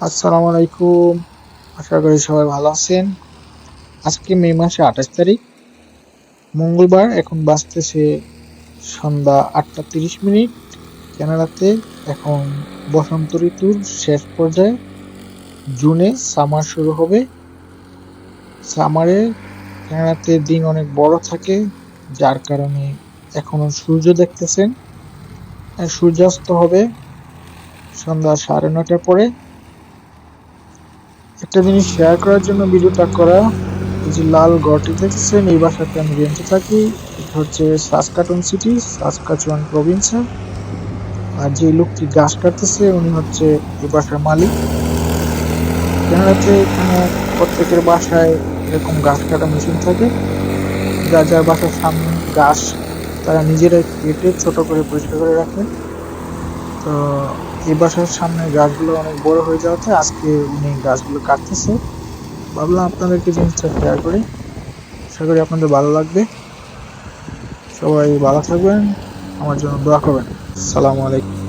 আসসালামু আলাইকুম। আশা করি সবাই ভালো আছেন। আজকে মে মাসে আঠাশ তারিখ। মঙ্গলবার এখন বাজতেছে সন্ধ্যা আটটা তিরিশ মিনিট। কানাডাতে এখন বসন্ত ঋতুর শেষ পর্যায়ে জুনে সামার শুরু হবে। সামারে কানাডাতে দিন অনেক বড় থাকে, যার কারণে এখনও সূর্য দেখতেছেন। সূর্যাস্ত হবে সন্ধ্যা সাড়ে নটার পরে। একটা জিনিস শেয়ার করার জন্য ভিডিওটা করা, এই যে লাল ঘরটি দেখতেছেন এই বাসাতে আমি রেন্টে থাকি, এটা হচ্ছে সাসকাটন সিটি সাসকাচুয়ান প্রভিন্সে আর যে লোকটি গাছ কাটতেছে, উনি হচ্ছে এই বাসার মালিক। কানাডাতে এখানে প্রত্যেকের বাসায় এরকম গাছ কাটা মেশিন থাকে। যা যার বাসার সামনে গাছ, তারা নিজেরাই কেটে ছোট করে পরিষ্কার করে রাখে। তো এই বাসার সামনে গাছগুলো অনেক বড় হয়ে যাওয়াতে আজকে উনি গাছগুলো কাটতেছে। ভাবলাম আপনাদেরকে জিনিসটা শেয়ার করি। আশা করি আপনাদের ভালো লাগবে। সবাই ভালো থাকবেন। আমার জন্য দোয়া করবেন। সালামু আলাইকুম।